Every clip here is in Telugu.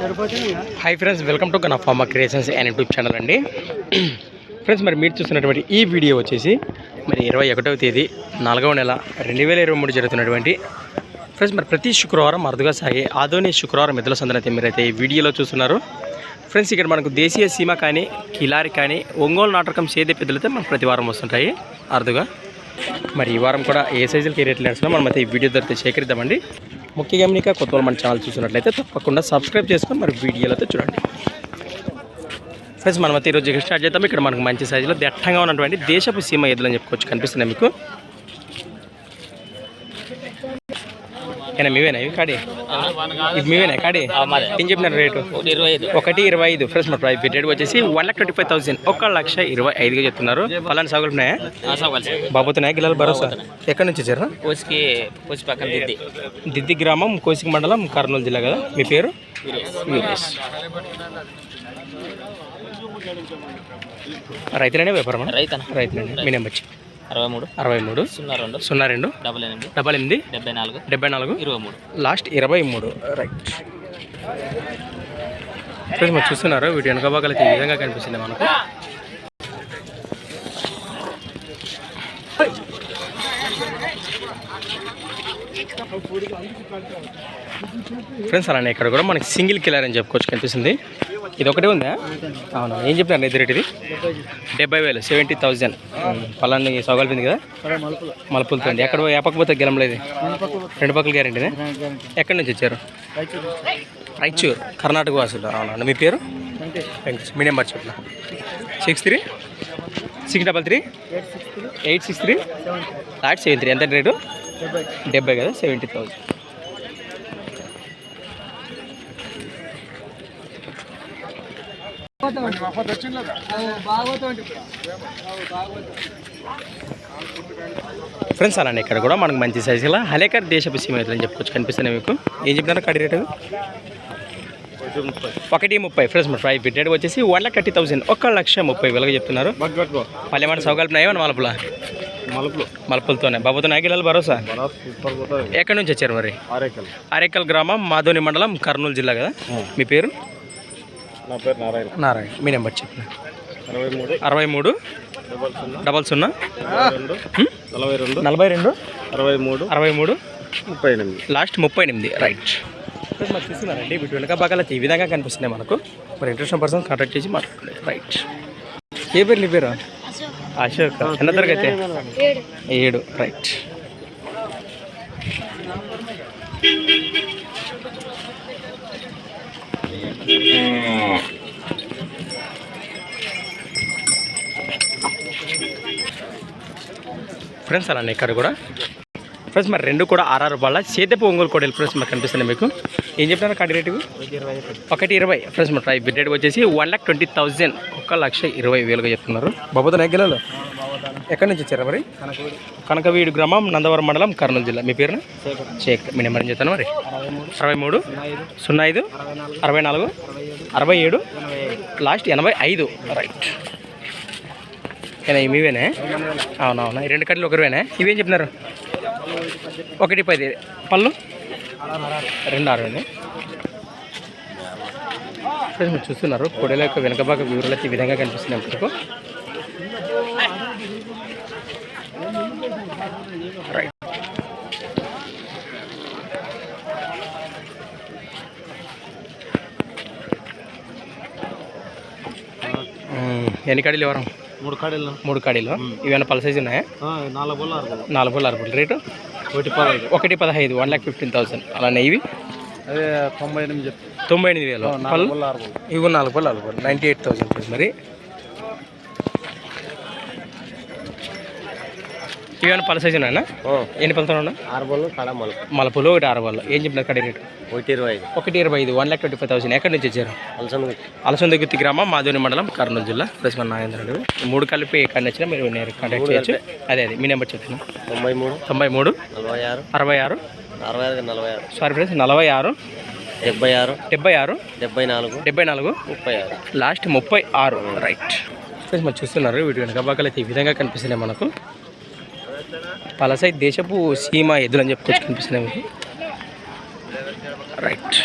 Hi friends welcome to gun farma creations and YouTube channel అండి. ఫ్రెండ్స్ మరి మీరు చూస్తున్నటువంటి ఈ వీడియో వచ్చేసి మరి ఇరవై ఒకటవ తేదీ నాలుగవ నెల రెండు వేల ఇరవై మూడు జరుగుతున్నటువంటి ఫ్రెండ్స్ మరి ప్రతి శుక్రవారం అరుదుగా సాగే ఆదోని శుక్రవారం మిథుల సందనైతే మీరైతే ఈ వీడియోలో చూస్తున్నారు. ఫ్రెండ్స్ ఇక్కడ మనకు దేశీయ సీమ కానీ కిలారి కానీ ఒంగోలు నాటకం సేదే పెద్దలైతే మనకు ప్రతి వారం వస్తుంటాయి అరుదుగా. మరి ఈ వారం కూడా ఏ సైజులకి ఏ రేట్లు నడుస్తున్నా మనం అయితే ఈ వీడియో ద్వారా సేకరిద్దామండి. ముఖ్య గమనిక కొత్త మన ఛానల్ చూసినట్లయితే తప్పకుండా సబ్స్క్రైబ్ చేసుకొని మరి వీడియోలతో చూడండి. ఫ్రెండ్స్ మనం అయితే ఈరోజు స్టార్ట్ చేద్దాం. ఇక్కడ మనకు మంచి సైజులో దట్టంగా ఉన్నటువంటి దేశపు సీమ ఎద్దులు అని చెప్పుకోవచ్చు కనిపిస్తున్నాయి మీకు. ఏనా మీవేనా? ఇవి కాడి. ఇవి మీవేనా కాడి? ఏం చెప్పినారు రేటు? ఇరవై ఐదు ఒకటి ఇరవై ఐదు. ఫ్రెండ్స్ మన ప్రైస్ రేట్ వచ్చేసి one lakh twenty five thousand ఒక లక్ష ఇరవై ఐదుగా చెప్తున్నారు. పలానా సాగులు ఉన్నాయా? బాబుతున్నాయా? గిల్లలు భరోసా? ఎక్కడి నుంచి వచ్చారు? కోసికి కోసి పక్కన దిద్ది. దిద్ది గ్రామం కోసిక మండలం కర్నూలు జిల్లా కదా? మీ పేరు? రైతులనే వ్యాపారం రైతన రైతులండి మీ నెంబర్ వచ్చి అరవై మూడు అరవై మూడు సున్నా రెండు సున్నా రెండు డబల్ ఎనిమిది డబల్ ఎనిమిది డెబ్బై నాలుగు డెబ్బై నాలుగు ఇరవై మూడు. లాస్ట్ ఇరవై మూడు. రైట్ ఫ్రెండ్స్ మీరు చూస్తున్నారు వీటి వెనక భాగాలకి ఈ విధంగా కనిపిస్తుంది మనకు. ఫ్రెండ్స్ అలానే ఇక్కడ కూడా మనకి సింగిల్ కిలర్ అని చెప్పుకోవచ్చు కనిపిస్తుంది. ఇది ఒకటే ఉందా? అవునా. ఏం చెప్పినారు ఇది రేట్ ఇది? డెబ్బై వేలు సెవెంటీ థౌజండ్. పలాన్ని సౌగలిపింది కదా? మలుపులతో అండి ఎక్కడ ఏపకపోతే గెలంలేదు రెండు పక్కల గ్యారెంటీనే? ఎక్కడి నుంచి వచ్చారు? రాయచూర్ కర్ణాటక వాసులు. అవునండి మీ పేరు? వెంకటేష్. మీ నెంబర్ చెప్పిన six three? Six double three? Eight six three? Last seven three. ఎంత రేటు? డెబ్బై కదా సెవెంటీ థౌజండ్. ఫ్రెండ్స్ అలానే ఇక్కడ కూడా మనకు మంచి సైజులో హలేకర్ దేశపు సీమ అని చెప్పుకోవచ్చు. కనిపిస్తున్నాయి మీకు? ఏం చెప్తున్నారు కడి రేటు? ఒకటి ముప్పై. ఫ్రెండ్స్ మన ప్రైస్ రేట్ వచ్చేసి వన్ లాక్ థర్టీ థౌసండ్ ఒక లక్ష ముప్పై వేలుగా చెప్తున్నారు. పల్లెమాట సౌకల్యం ఏమన్నా మలుపుల? మలుపులు. మలుపులతోనే. బాబుతో నాగిలాలు భరోసా? ఎక్కడి నుంచి వచ్చారు మరి? ఆరేకల్ ఆరేకల్ గ్రామం మాధోని మండలం కర్నూలు జిల్లా కదా? మీ పేరు? నా పేరు నారాయణ. నారాయణ. మీ నెంబర్ చెప్పిన అరవై మూడు. అరవై మూడు. డబల్ సున్నా? నలభై రెండు. నలభై రెండు. అరవై మూడు. అరవై మూడు. ముప్పై ఎనిమిది. లాస్ట్ ముప్పై ఎనిమిది. రైట్ మరి చూస్తున్నారండి వీటి వెనక భాగాలకి ఈ విధంగా కనిపిస్తున్నాయి మనకు. మరి ఇంట్రెస్ట్ పర్సన్ కాంటాక్ట్ చేసి మాట్లాడండి రైట్ ఏ పేరు నీ పేరు? అశోక్. ఎన్న తరగతి? ఏడు. రైట్ ఫ్రెండ్స్ అలానే ఇక్కడ కూడా. ఫ్రెండ్స్ మరి రెండు కూడా ఆర్ఆర్ రూపాయల చేతపు ఒంగోలు కోడలు ఫ్రెండ్స్ మాకు కనిపిస్తున్నాయి మీకు. ఏం చెప్తున్నారు కడి రేటు ఒకటి ఇరవై. ఫ్రెండ్స్ మరి బిడ్ రేట్ వచ్చేసి వన్ లాక్ ట్వంటీ థౌజండ్ ఒక లక్ష ఇరవై వేలుగా చెప్తున్నారు. బాబుతో నెగ్గలలో ఎక్కడి నుంచి వచ్చారా మరి? కనకవీడు. గ్రామం నందవరం మండలం కర్నూలు జిల్లా. మీ పేరున? షేక్ మీ నెంబర్ చెప్తాను మరి? అరవై మూడు. సున్నా ఐదు. అరవై నాలుగు. అరవై ఏడు. లాస్ట్ ఎనభై ఐదు. రైట్ ఏనా మీవేనే? అవునవునా రెండు కట్టలు ఒకరివేనా? ఇవేం చెప్తున్నారు? ఒకటి పది. పళ్ళు? రెండు ఫ్రెండ్స్ మీరు చూస్తున్నారు కొడల యొక్క వెనక భాగ వివరాలు ఈ విధంగా కనిపిస్తున్నాయి మీకు రైట్ మ్మ్. ఎన్ని కడీలు ఎవరం మూడు కాడీలు. మూడు కడీలు. ఇవన్నీ పల సైజు ఉన్నాయా? నాలుగు నాలుగు అరవై రేటు? ఒకటి పదహైదు. ఒకటి పదహైదు వన్ ల్యాక్ ఫిఫ్టీన్ థౌసండ్ అలానే ఇవి అదే తొంభై ఎనిమిది తొంభై ఎనిమిది వేలు. ఇవి నాలుగు పళ్ళు? నాలుగు పళ్ళు నైంటీ ఎయిట్ థౌసండ్ మరి. ఇవన్నీ పల సైజు ఉన్నాయా? ఎన్ని పళ్ళతో ఉన్నా ఆరు బోళ్ళు కాడ మలుపు. మలపులు ఒకటి ఆరు పళ్ళు. ఏం చెప్పినారు కడి రేటు? ఒకటి ఇరవై ఐదు. ఒకటి ఇరవై ఐదు one lakh twenty five thousand ఎక్కడి నుంచి వచ్చారు? అలసంద గుత్తి గ్రామం మాధుని మండలం కర్నూలు జిల్లా. ప్లస్ మన నాగేంద్ర రెడ్డి ఈ మూడు కలిపి ఎక్కడ నచ్చినా మీరు నేను కాంటాక్ట్ చేయొచ్చు. అదే అదే. మీ నెంబర్ చెప్తాను తొంభై మూడు. తొంభై మూడు. నలభై ఆరు. అరవై ఆరు. అరవై ఆరు నలభై ఆరు. సారీ ఫ్రెండ్స్ నలభై ఆరు. డెబ్బై ఆరు. డెబ్బై ఆరు. డెబ్బై నాలుగు. డెబ్బై నాలుగు. ముప్పై ఆరు. లాస్ట్ ముప్పై ఆరు. రైట్ ఫ్రెండ్స్ మరి చూస్తున్నారు వీటి వెనక అయితే ఈ విధంగా కనిపిస్తున్నాయి మనకు. పలసై దేశపు సీమ ఎద్దులు అని చెప్పుకోవచ్చు కనిపిస్తున్నాయి రైట్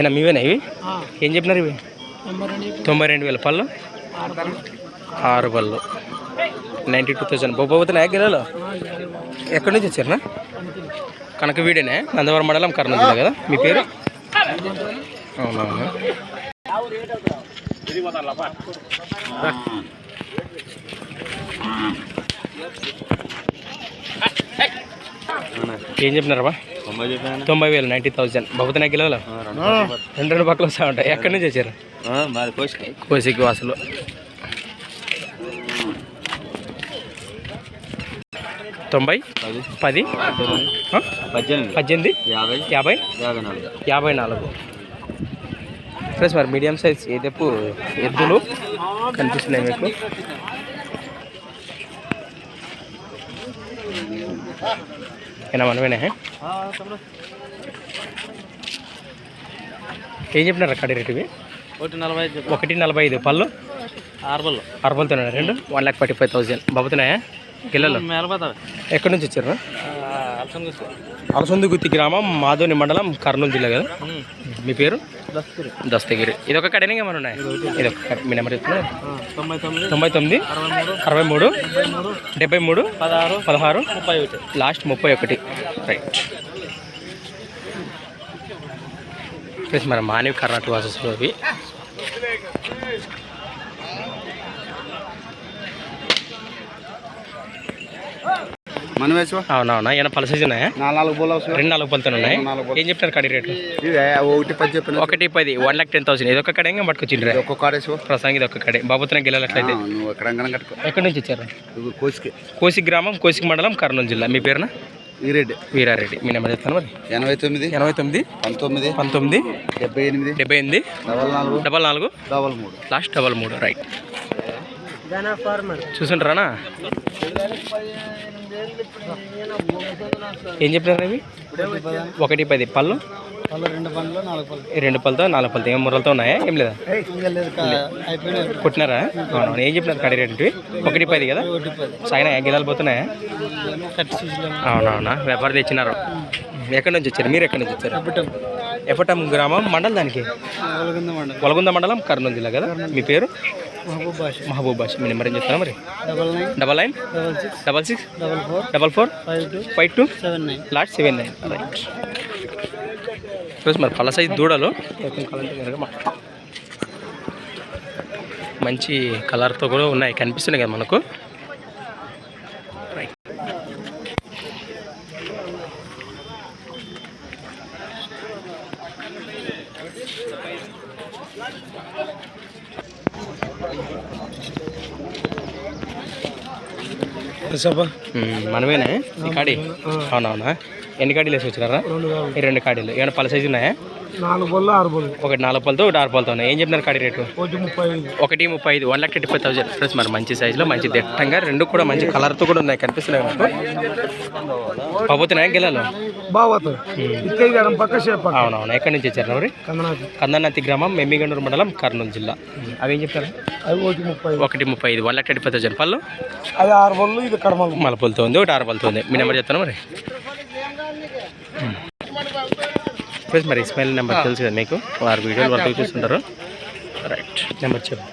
ఏనా మీవేనా ఇవి? ఏం చెప్పినారు ఇవి? తొంభై రెండు వేల. పళ్ళు? ఆరు పళ్ళు. Ninety two thousand. బొబ్బోతే నాయకులలో ఎక్కడి నుంచి వచ్చారనా కనక వీడేనే? నందవరం మండలం కర్నూలు కదా? మీ పేరు? అవునవును. ఏం చెప్పినారబ్బా? తొంభై వేలు నైంటీ థౌసండ్ బహుతున్నాయి కిలోలు రెండు రెండు పక్కలు వస్తూ ఉంటాయి. ఎక్కడి నుంచి వచ్చారు? కోసుకి. కోసికి వాసులు. తొంభై? పది? పద్దెనిమిది. పద్దెనిమిది? యాభై. యాభై? యాభై నాలుగు. యాభై నాలుగు. ఫ్రెండ్స్ మరి మీడియం సైజ్ ఏదెప్పు ఎద్దులు కనిపిస్తున్నాయి మీకు? ఏనా మనమేనా ఏం చెప్పినారు అక్కడ రేటు ఇవి? ఒకటి నలభై ఐదు ఒకటి నలభై ఐదు. పళ్ళు? ఆరుబల్లో అరవలుతున్నాయి రెండు? One lakh forty five thousand బాబుతున్నాయా? గిల్లలు? ఎక్కడి నుంచి వచ్చారు? అలసొందుగుత్తి. గ్రామం మాధోని మండలం కర్నూలు జిల్లా కదా? మీ పేరు? దస్తగిరి. ఇది ఒక కడనే ఏమైనా ఉన్నాయి? ఇది ఒక మీ నెంబర్ చెప్తున్నారు తొంభై తొమ్మిది. అరవై మూడు. డెబ్బై మూడు. పదహారు. పదహారు ముప్పై ఒకటి. లాస్ట్ ముప్పై ఒకటి. రైట్ ప్లస్ మన మానవి కర్ణాటక వాసస్ అవి. అవునవునా? ఏమైనా పల సైజు ఉన్నాయా? నాలుగు రెండు నాలుగు ఉన్నాయి? ఏం చెప్తారు కడి రేటు? ఇదే ఒకటి పది చెప్పిన ఒకటి పది వన్ లాక్ టెన్ థౌసండ్ ఇది ఒక పట్టుకొచ్చిండ్రే? ప్రసంగి ఇది ఒక కడే. బాబుతున్న గిల్లట్లయితే ఎక్కడ నుంచి ఇచ్చారు కోసికి. కోసిక్ గ్రామం కోసిక్ మండలం కర్నూలు జిల్లా. మీ పేరున? ఈ రెడ్డి వీరారెడ్డి. మీ నెంబర్ చెప్తాను మరి. ఎనభై తొమ్మిది ఎనభై తొమ్మిది పంతొమ్మిది పంతొమ్మిది డెబ్బై ఎనిమిది డెబ్బై ఎనిమిది డబల్ నాలుగు డబల్ నాలుగు డబల్ మూడు. లాస్ట్ డబల్ మూడు. రైట్ చూసుంటారా ఏం చెప్పినారు ఇవి ఒకటి పది పళ్ళు? రెండు పళ్ళతో నాలుగు పళ్ళతో ఏం ముర్రలతో ఉన్నాయా? ఏం లేదా? కొట్టినారా? అవునవును ఏం చెప్పినారు కడి రేటు ఒకటి పది కదా? సాయినా గిలాలు పోతున్నాయా? అవునవునా వ్యాపారం తెచ్చినారు. ఎక్కడి నుంచి వచ్చారు? మీరు ఎక్కడి నుంచి వచ్చారు? ఎఫటం గ్రామం? మండలం దానికి? వలగుంద మండలం కర్నూలు జిల్లా కదా? మీ పేరు? మహబూబ్ బాష్. మీ నెంబర్ ఏం చెప్తారా మరి? Double nine. Double nine? Double six. Double six? Double four. Double four? Five two. Five two? Seven nine. Last seven nine. Right ఈరోజు మరి పళ్ళ సైజ్ దూడలు. మంచి కలర్తో కూడా ఉన్నాయి. కనిపిస్తున్నాయి కదా మనకు. రైట్ మనమేనా? కాడి? అవునవునా? ఎన్ని కాడీలు వేసి వచ్చినారా? ఈ రెండు కాడీలు. ఏమైనా పళ్ళ సైజు ఉన్నాయా నాలుగు బొల్లు ఆరు బొల్లు ఒకటి నాలుగు పళ్ళతో ఒకటి ఆరు పళ్ళతో ఉన్నాయి. ఏం చెప్తున్నారు కాడి రేటు? ఒకటి ముప్పై ఐదు. ఒకటి ముప్పై ఐదు one lakh thirty five thousand. Friends మరి మంచి సైజులో మంచి దిట్టంగా రెండు కూడా మంచి కలర్తో కూడా ఉన్నాయి. కనిపిస్తున్నాయి గడం పక్క షేప్ అవునవును. ఎక్కడి నుంచి వచ్చారు మరి? కందన్నతి గ్రామం మెమ్మిగండూరు మండలం కర్నూలు జిల్లా. అవి ఏం చెప్తారు? ఒకటి ముప్పై ఐదు. One lakh thirty five thousand. పళ్ళు? అది ఆరు బొల్లు ఇది కడమలు మలపులతో ఉంది ఒకటి ఆరు పళ్ళతో ఉంది. మీ నెంబర్ చెప్తాను మరి. ఫ్రెండ్స్ మరి ఇస్మాయిల్ నెంబర్ తెలుసు కదా మీకు? వారు వీడియోలు వరకు చూస్తుంటారు రైట్ నెంబర్ చెప్పు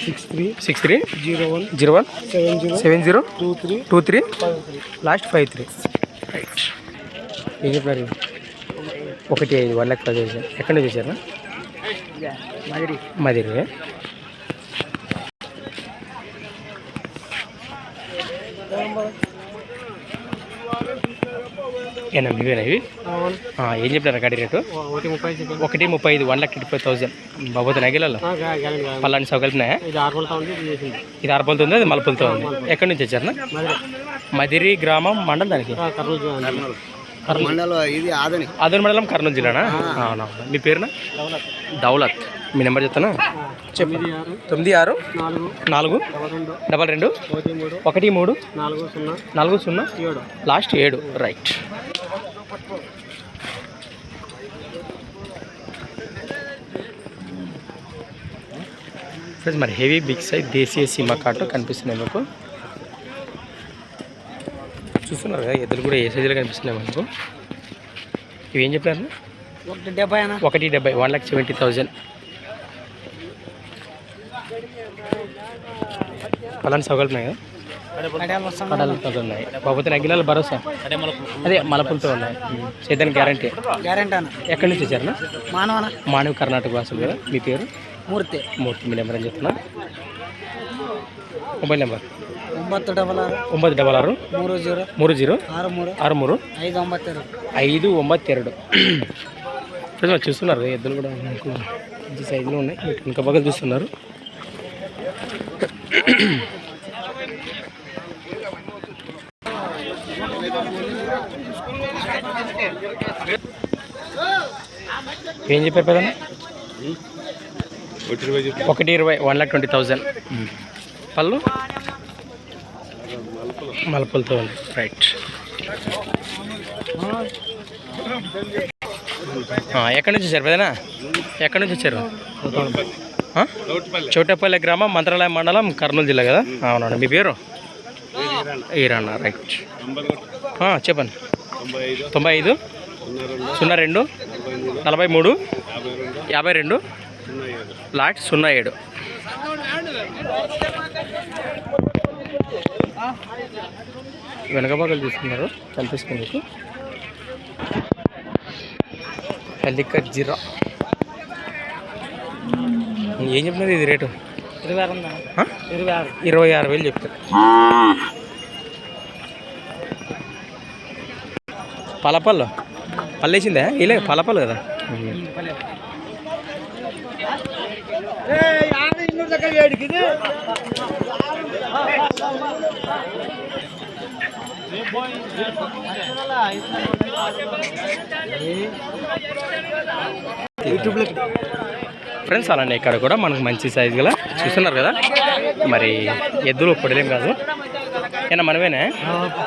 six three six three zero one zero one seven zero seven zero two three two three last five three right ఏం చెప్పినారు ఇవి? ఒకటి ఐదు వన్ లాక్ పది ఎక్కడి వచ్చారు మదిరి. మదిరి. ఏనా ఇవేనా ఇవి ఆ, ఏం చెప్పినారు గాడి రేటు? ఒకటి ముప్పై ఒకటి ముప్పై ఐదు one lakh thirty five thousand బాబోతు నగిలలో పల్లాని సౌకర్యం ఇది ఆరుపలతో ఉంది అది మలపలతో ఉంది. ఎక్కడి నుంచి వచ్చారు మదిరి మదిరి గ్రామం మండలం దానికి? మండలం ఇది ఆదని. ఆదూరు మండలం కర్నూలు జిల్లానా? అవునవును మీ పేరున? దౌలత్. మీ నెంబర్ చెప్తాను? చెప్పు. ఆరు తొమ్మిది ఆరు నాలుగు నాలుగు డబల్ రెండు ఒకటి మూడు నాలుగు సున్నా నాలుగు సున్నా ఏడు. లాస్ట్ ఏడు. రైట్. ఫ్రెండ్స్ మరి హెవీ బిగ్ సైజ్ దేశీయ సీమ కాటు కనిపిస్తున్నాయి మీకు. చూస్తున్నారు కదా ఎద్దులు కూడా ఏ సైజులో కనిపిస్తున్నాయి మనకు. ఇవి ఏం చెప్పారు? ఒకటి డెబ్బై అన్న. ఒకటి డెబ్బై వన్ లాక్ సెవెంటీ థౌజండ్. పలానా సౌకర్యం ఉన్నాయి కదా కడియాలు వస్తాను కడలతో ఉన్నాయి బాబుతో నగ్గినాలు భరోసా అదే మలపులతో ఉన్నాయి చేద్దాం గ్యారంటీ గ్యారెంటీ అన్న ఎక్కడి నుంచి వచ్చారు మానవన మానవ కర్ణాటక వాసులు కదా మీ పేరు మూర్తి మూర్తి మీ నెంబర్ అని చెప్తున్నా మొబైల్ నెంబర్ ಒಂಬತ್ತು ಡಬಲ್ ಆರು ಒಂಬತ್ತು ಡಬಲ್ ಆರು ಮೂರು ಜೀರೋ ಮೂರು ಜೀರೋ ఆరు మూడు ఆరు మూడు ఐదు ಒಂಬತ್ತು ಎರಡು ఐదు ఒంబత్తి ಎರಡು ఫ్రెండ్స్ మరి చూస్తున్నారు కదా, ఎద్దులు కూడా మనకు మంచి సైజులో ఉన్నాయి మీకు ఇంకా బాగా చూస్తున్నారు ఏం చెప్పారు పెదన్న ఒకటి ఇరవై వన్ లాక్ ట్వంటీ థౌజండ్ పళ్ళు? మలపులతో ఉంది. రైట్ ఎక్కడి నుంచి వచ్చారు పెదనా ఎక్కడి నుంచి వచ్చారు? చౌటపల్లి గ్రామం మంత్రాలయం మండలం కర్నూలు జిల్లా కదా? అవునండి. మీ పేరు? ఈరన్న రైట్. చెప్పండి. తొంభై ఐదు సున్నా రెండు. నలభై మూడు యాభై రెండు. లాట్ సున్నా ఏడు. వెనక భాగాలు చూస్తున్నారు కనిపిస్తుంది మీకు. హెల్లిక జీరా ఏం చెప్పినది ఇది రేటు? ఇరవై ఆరు ఉందా? ఆ? ఇరవై ఆరు. ఇరవై ఆరు వేలు చెప్తారు. పలపల్లు పల్లేసిందే ఇలా పలపల్లు కదా? ఫ్రెండ్స్ అలానే ఇక్కడ కూడా మనకు మంచి సైజు గల చూస్తున్నారు కదా? మరి ఎద్దులు పొడిలేం కాదు. ఏనా మనమేనా?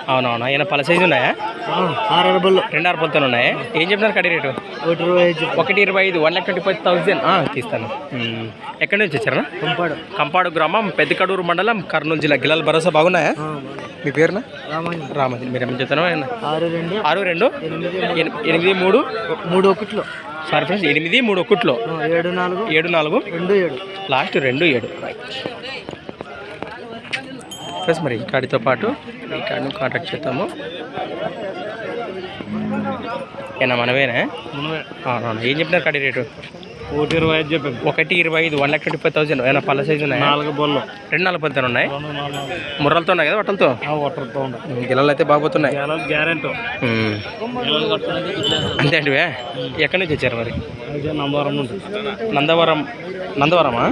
అవునవునా. ఏమైనా పల సైజు ఉన్నాయా? రెండు ఆరు పొలతో ఉన్నాయా? ఏం చెప్పినారు కడి రేటు? ఒకటి ఇరవై ఐదు one lakh twenty five thousand తీస్తాను. ఎక్కడి నుంచి వచ్చారా? పంపాడు కంపాడు గ్రామం పెద్దకడూరు మండలం కర్నూలు జిల్లా. గిలాల భరోసా బాగున్నాయా? మీ పేరున? రామది మీరు ఏమని చెప్తాను ఆరు రెండు. ఆరు రెండు? ఎనిమిది ఎన్- ఎనిమిది మూడు? మూడు ఒకట్లు. సారీ ఫ్రెండ్స్ ఎనిమిది మూడు ఒకట్లో. ఏడు నాలుగు. ఏడు నాలుగు. రెండు ఏడు. లాస్ట్ రెండు ఏడు. ప్లస్ మరి ఈ కార్డుతో పాటు ఈ కార్డును కాంటాక్ట్ చేద్దాము. ఏనా మనమేనా? అవునవును ఏం చెప్పినారు కడి రేటు? ఒకటి ఇరవై ఐదు చెప్పాను ఒకటి ఇరవై ఐదు one lakh twenty five thousand ఏమైనా పళ్ళ సైజు ఉన్నాయా? నాలుగు బొల్లు రెండు నాలుగు పదిహేను ఉన్నాయి? ముర్రలతో ఉన్నాయి కదా వట్టలతో ఒట్టరుతో ఉండదు గిల్లలు అయితే బాగుపోతున్నాయి గ్యారెంటీ. అంతే అండి ఎక్కడి నుంచి వచ్చారు మరి? నంబర్ ఉంటుంది నందవరం నందవరమా?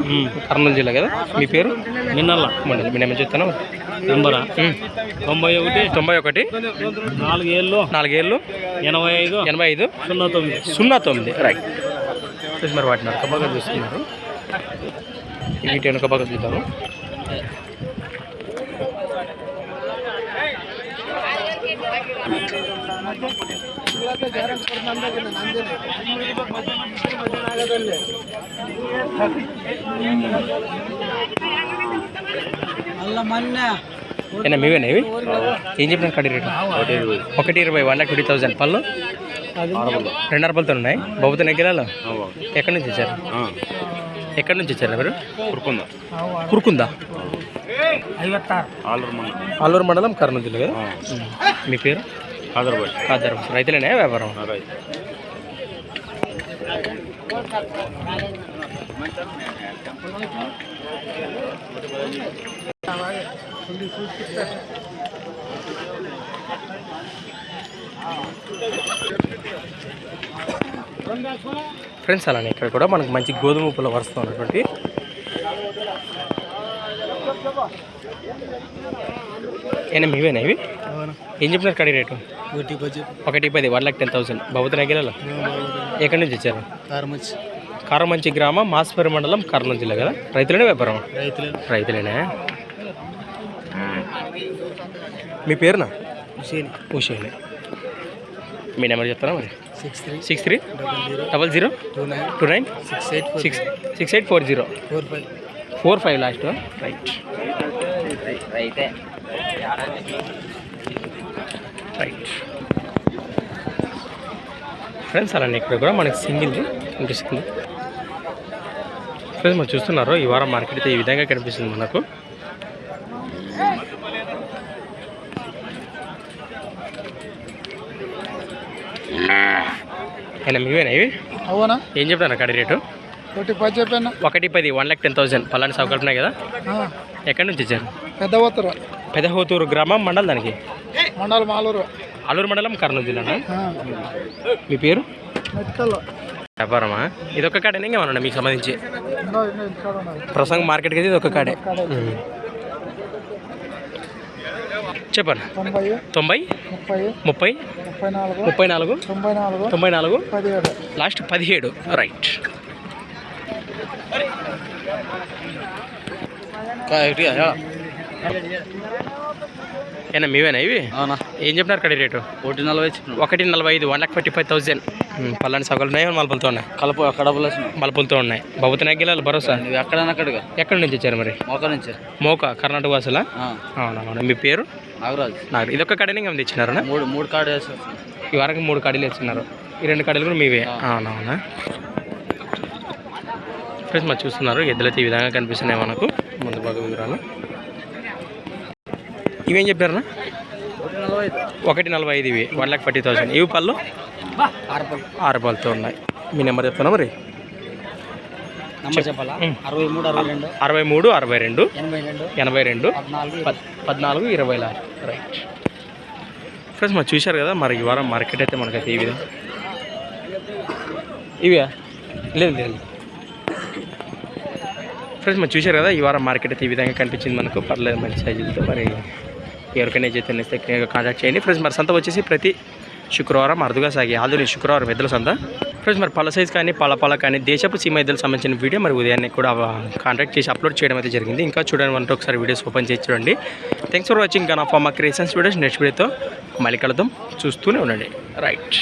కర్నూలు జిల్లా కదా? మీ పేరు? నిన్నల్లా మండలి మీ నేమ్ చెప్తాను. నెంబరా. తొంభై ఒకటి. తొంభై ఒకటి. నాలుగు ఏళ్ళు నాలుగేళ్ళు. ఎనభై ఐదు. ఎనభై ఐదు. సున్నా తొమ్మిది. సున్నా తొమ్మిది. రైట్ చెప్పేసి మరి వాటిని వెనక చూస్తున్నారు. వీటి వెనకబాగా చూద్దాము. ఏనా మీవేనా ఇవి? ఏం చెప్పిన కడి రేటు? ఒకటి ఇరవై వన్ లాక్ ట్వంటీ థౌసండ్. పళ్ళు? రెండు అరపలతో ఉన్నాయి. బాబుతో నెగ్గిరాలు ఎక్కడి నుంచి వచ్చారు? ఎక్కడి నుంచి వచ్చారు మీరు? కురుకుందా. కురుకుందా? ఆలూరు మండలం. ఆలూరు మండలం కర్నూలు జిల్లా కదా. మీ పేరు? హైదరాబాద్ కాదారు రైతులేనే వ్యాపారం? ఫ్రెండ్స్ అలానే ఇక్కడ కూడా మనకు మంచి గోధుమ పూల వరుస ఉన్నటువంటి ఏనా మీవేనా ఇవి? ఏం చెప్పినారు కడి రేటు? ఒకటి పది. వన్ లాక్ టెన్ థౌసండ్ బాబుతో నగిరాలు? ఎక్కడి నుంచి వచ్చారు? కారమంచి. గ్రామం మాస్పేరు మండలం కర్నూలు జిల్లా కదా? రైతులేనే వ్యాపారం రైతులు. రైతులేనే? మీ పేరునా? హుసేన్. ఉషేని మీ నెంబర్ చెప్తారా మరి? Six three six three double zero double zero two nine six eight four six six eight four zero four five four five last right. అయితే రైట్. ఫ్రెండ్స్ అలానే ఇక్కడ కూడా మనకి సింగిల్ కనిపిస్తుంది ఫ్రెండ్స్ మనం చూస్తున్నారు ఈ వారం మార్కెట్ అయితే ఈ విధంగా కనిపిస్తుంది మనకు. అయినా మీవేనా ఇవి? అవునా? ఏం చెప్తాను కడి రేటు? ఒకటి పది చెప్పాను. ఒకటి పది వన్ ల్యాక్ టెన్ థౌసండ్ పలాంటి సౌకర్యం కదా? ఎక్కడి నుంచి ఇచ్చారు పెద్ద పోతారు పెదహోతూరు గ్రామం మండలం దానికి? మండలం మాలూరు అల్లూరు మండలం కర్నూలు జిల్లా మీ పేరు? వ్యాపారమా? ఇది ఒక కాడేనా ఇంకేమన్నా మీకు సంబంధించి? ప్రసంగ మార్కెట్కి ఇది ఒక కాడే. చెప్పండి. తొంభై ముప్పై ముప్పై ముప్పై నాలుగు ముప్పై నాలుగు తొంభై నాలుగు తొంభై నాలుగు పదిహేడు. లాస్ట్ పదిహేడు. రైట్ ఏనా మీవేనా ఇవి? అవునా. ఏం చెప్పినారు కడి రేటు? ఒకటి నలభై ఒకటి నలభై ఐదు one lakh fifty five thousand పల్లని సగలు ఉన్నాయి మలపులతో ఉన్నాయి? కలప కడపలో మలపులతో ఉన్నాయి. బహుతనాయ గిలాలు భరోసా? నువ్వు ఎక్కడైనా అక్కడిగా ఎక్కడి నుంచి వచ్చారు మరి? మోక నుంచి. మోక కర్ణాటక వాసులా? ఆ, అవునవును మీ పేరు? నాగరాజు. నాకు ఇదొక కడనే ఇంకా తెచ్చినారు మూడు మూడు వేసేస్తాను ఈ వారానికి మూడు కడీలు ఇచ్చినారు ఈ రెండు కడీలు కూడా మీవే? అవునవునా ఫ్రెండ్స్ మరి చూస్తున్నారు. ఎద్దులు అయితే ఈ విధంగా కనిపిస్తున్నాయి మనకు. ముందు భాగం వివరాలు. ఇవేం చెప్పారన్నా? ఒకటి నలభై ఐదు ఇవి. వన్ లాక్ ఫార్టీ థౌసండ్ ఇవి పళ్ళు? ఆరు పళ్ళతో ఉన్నాయి. మీ నెంబర్ చెప్తానా మరి? నంబర్ చెప్పాలా? ఉమ్. అరవై మూడు అరవై రెండు. అరవై మూడు అరవై రెండు. ఎనభై రెండు. పద్నాలుగు. పద్ పద్నాలుగు ఇరవై రైట్ ఫ్రెండ్స్ మరి చూశారు కదా మరి ఈ వారం మార్కెట్ అయితే మనకైతే ఈ విధంగా. ఇవే? లేదు లేదు. ఫ్రెండ్స్ మరి చూశారు కదా ఈ వారం మార్కెట్ అయితే ఈ విధంగా కనిపించింది మనకు. పర్లేదు మంచి సైజులతో మరి ఎవరికైనా చైతన్య ఇస్తే కాంటాక్ట్ చేయండి. ఫ్రెండ్స్ మరి సంత వచ్చేసి ప్రతి శుక్రవారం అరుదుగా సాగే ఆధునిక శుక్రవారం ఎద్దుల సంత. ఫ్రెండ్స్ మరి పళ్ళ సైజ్ కానీ పళ్ళ పళ్ళ కానీ దేశపు సీమ ఎద్దులకు సంబంధించిన వీడియో మరి ఉదయాన్నే కూడా కాంటాక్ట్ చేసి అప్లోడ్ చేయడం అయితే జరిగింది. ఇంకా చూడండి అంటే ఒకసారి వీడియోస్ ఓపెన్ చేసి చూడండి. Thanks for watching gun of ma creations videos next వీడియోతో మళ్ళీ కలుద్దాం. చూస్తూనే ఉండండి. రైట్